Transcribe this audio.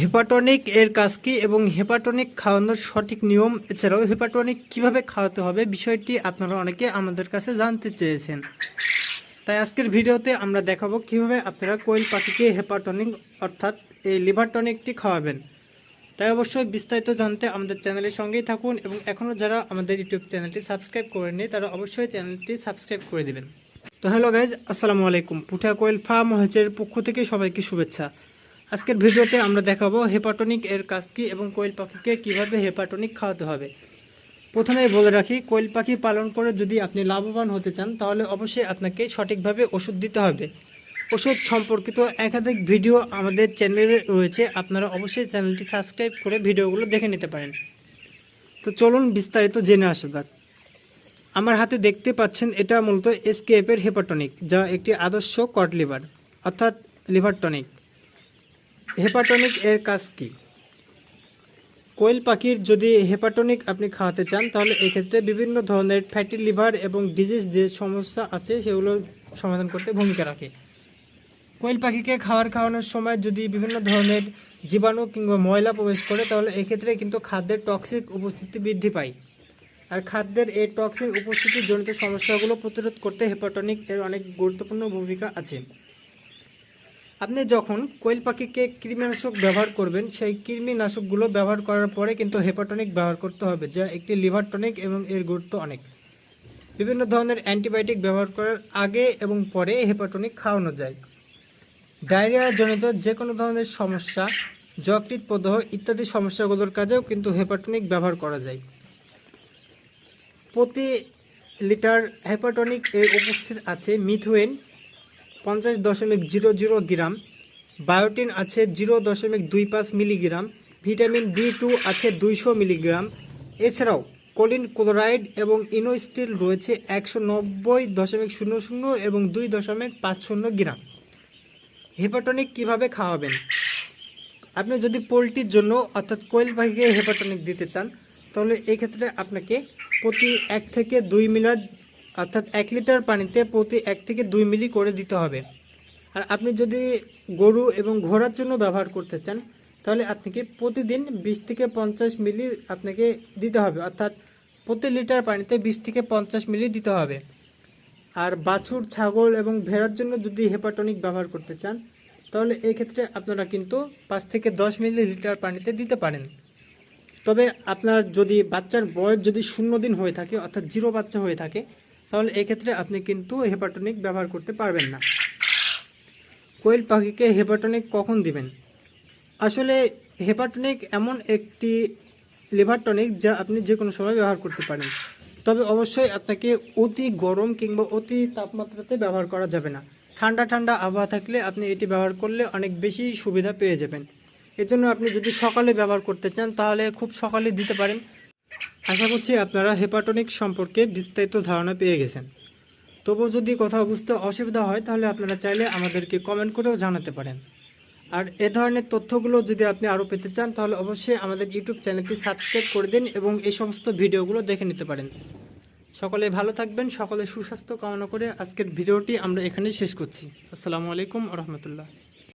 হেপাটনিক এর কাজ কি এবং হেপাটনিক খাওয়ানোর সঠিক নিয়ম এছাড়াও হেপাটনিক কীভাবে খাওয়াতে হবে বিষয়টি আপনারা অনেকে আমাদের কাছে জানতে চেয়েছেন। তাই আজকের ভিডিওতে আমরা দেখাবো কীভাবে আপনারা কোয়েল পাখিকে হেপাটনিক অর্থাৎ এই লিভার টনিকটি খাওয়াবেন। তাই অবশ্যই বিস্তারিত জানতে আমাদের চ্যানেলের সঙ্গেই থাকুন এবং এখনও যারা আমাদের ইউটিউব চ্যানেলটি সাবস্ক্রাইব করেননি তারা অবশ্যই চ্যানেলটি সাবস্ক্রাইব করে দেবেন। তো হ্যালো গাইজ, আসসালামু আলাইকুম। পুঠা কোয়েল ফার্ম হয়েছে পক্ষ থেকে সবাইকে শুভেচ্ছা। আজকের ভিডিওতে আমরা দেখাবো হেপাটনিক এর কাজ কী এবং কোয়েল পাখিকে কীভাবে হেপাটনিক খাওয়াতে হবে। প্রথমেই বলে রাখি, কোয়েল পাখি পালন করে যদি আপনি লাভবান হতে চান, তাহলে অবশ্যই আপনাকে সঠিকভাবে ওষুধ দিতে হবে। ওষুধ সম্পর্কিত একাধিক ভিডিও আমাদের চ্যানেলে রয়েছে, আপনারা অবশ্যই চ্যানেলটি সাবস্ক্রাইব করে ভিডিওগুলো দেখে নিতে পারেন। তো চলুন বিস্তারিত জেনে আসা যাক। আমার হাতে দেখতে পাচ্ছেন, এটা মূলত এসকেএফের হেপাটনিক, যা একটি আদর্শ কট লিভার, অর্থাৎ লিভার টনিক হেপাটনিক এর কাজ কী? কোয়েল পাখির যদি হেপাটনিক আপনি খাওয়াতে চান, তাহলে এক্ষেত্রে বিভিন্ন ধরনের ফ্যাটি লিভার এবং ডিজিজ যে সমস্যা আছে, সেগুলো সমাধান করতে ভূমিকা রাখে। কোয়েল পাখিকে খাবার খাওয়ানোর সময় যদি বিভিন্ন ধরনের জীবাণু কিংবা ময়লা প্রবেশ করে, তাহলে এক্ষেত্রে কিন্তু খাদ্যের টক্সিক উপস্থিতি বৃদ্ধি পায়। আর খাদ্যের এই টক্সিক উপস্থিতির জনিত সমস্যাগুলো প্রতিরোধ করতে হেপাটনিক এর অনেক গুরুত্বপূর্ণ ভূমিকা আছে। আপনি যখন কোয়েল পাখিকে কৃমিনাশক ব্যবহার করবেন, সেই কৃমিনাশকগুলো ব্যবহার করার পরে কিন্তু হেপাটনিক ব্যবহার করতে হবে, যা একটি লিভার টনিক এবং এর গুরুত্ব অনেক। বিভিন্ন ধরনের অ্যান্টিবায়োটিক ব্যবহার করার আগে এবং পরে হেপাটনিক খাওয়ানো যায়। ডায়রিয়া জনিত যে কোনো ধরনের সমস্যা যকৃত প্রদাহ ইত্যাদি সমস্যাগুলোর কাজেও কিন্তু হেপাটনিক ব্যবহার করা যায়। প্রতি লিটার হেপাটনিক এ উপস্থিত আছে মিথুয়েন পঞ্চাশ দশমিক জিরো জিরো গ্রাম। বায়োটিন আছে জিরো দশমিক দুই পাঁচ মিলিগ্রাম। ভিটামিন বি টু আছে দুইশো মিলিগ্রাম। এছাড়াও কোলিন ক্লোরাইড এবং ইনোস্টিল রয়েছে একশো নব্বই দশমিক শূন্য শূন্য এবং দুই দশমিক পাঁচ শূন্য গ্রাম। হেপাটনিক কীভাবে খাওয়াবেন? আপনি যদি পোলট্রির জন্য অর্থাৎ কোয়েল পাখিকে হেপাটনিক দিতে চান, তাহলে এক্ষেত্রে আপনাকে প্রতি এক থেকে দুই মিলার অর্থাৎ এক লিটার পানিতে প্রতি এক থেকে দুই মিলি করে দিতে হবে। আর আপনি যদি গরু এবং ঘোড়ার জন্য ব্যবহার করতে চান, তাহলে আপনাকে প্রতিদিন বিশ থেকে পঞ্চাশ মিলি আপনাকে দিতে হবে। অর্থাৎ প্রতি লিটার পানিতে বিশ থেকে পঞ্চাশ মিলি দিতে হবে। আর বাছুর, ছাগল এবং ভেড়ার জন্য যদি হেপাটনিক ব্যবহার করতে চান, তাহলে এই ক্ষেত্রে আপনারা কিন্তু পাঁচ থেকে দশ মিলি লিটার পানিতে দিতে পারেন। তবে আপনার যদি বাচ্চার বয়স যদি শূন্য দিন হয়ে থাকে, অর্থাৎ জিরো বাচ্চা হয়ে থাকে তাহলে এক্ষেত্রে আপনি কিন্তু হেপাটনিক ব্যবহার করতে পারবেন না। কোয়েল পাখিকে হেপাটনিক কখন দিবেন? আসলে হেপাটনিক এমন একটি লিভার টনিক যা আপনি যে কোনো সময় ব্যবহার করতে পারেন। তবে অবশ্যই আপনাকে অতি গরম কিংবা অতি তাপমাত্রাতে ব্যবহার করা যাবে না। ঠান্ডা ঠান্ডা আবহাওয়া থাকলে আপনি এটি ব্যবহার করলে অনেক বেশি সুবিধা পেয়ে যাবেন। এজন্য আপনি যদি সকালে ব্যবহার করতে চান, তাহলে খুব সকালে দিতে পারেন। আশা করছি আপনারা হেপাটনিক সম্পর্কে বিস্তারিত ধারণা পেয়ে গেছেন। তবু যদি কোথাও বুঝতে অসুবিধা হয়, তাহলে আপনারা চাইলে আমাদেরকে কমেন্ট করেও জানাতে পারেন। আর এ ধরনের তথ্যগুলো যদি আপনি আরও পেতে চান, তাহলে অবশ্যই আমাদের ইউটিউব চ্যানেলটি সাবস্ক্রাইব করে দিন এবং এই সমস্ত ভিডিওগুলো দেখে নিতে পারেন। সকলে ভালো থাকবেন, সকলে সুস্বাস্থ্য কামনা করে আজকের ভিডিওটি আমরা এখানেই শেষ করছি। আসসালামু আলাইকুম রহমতুল্লাহ।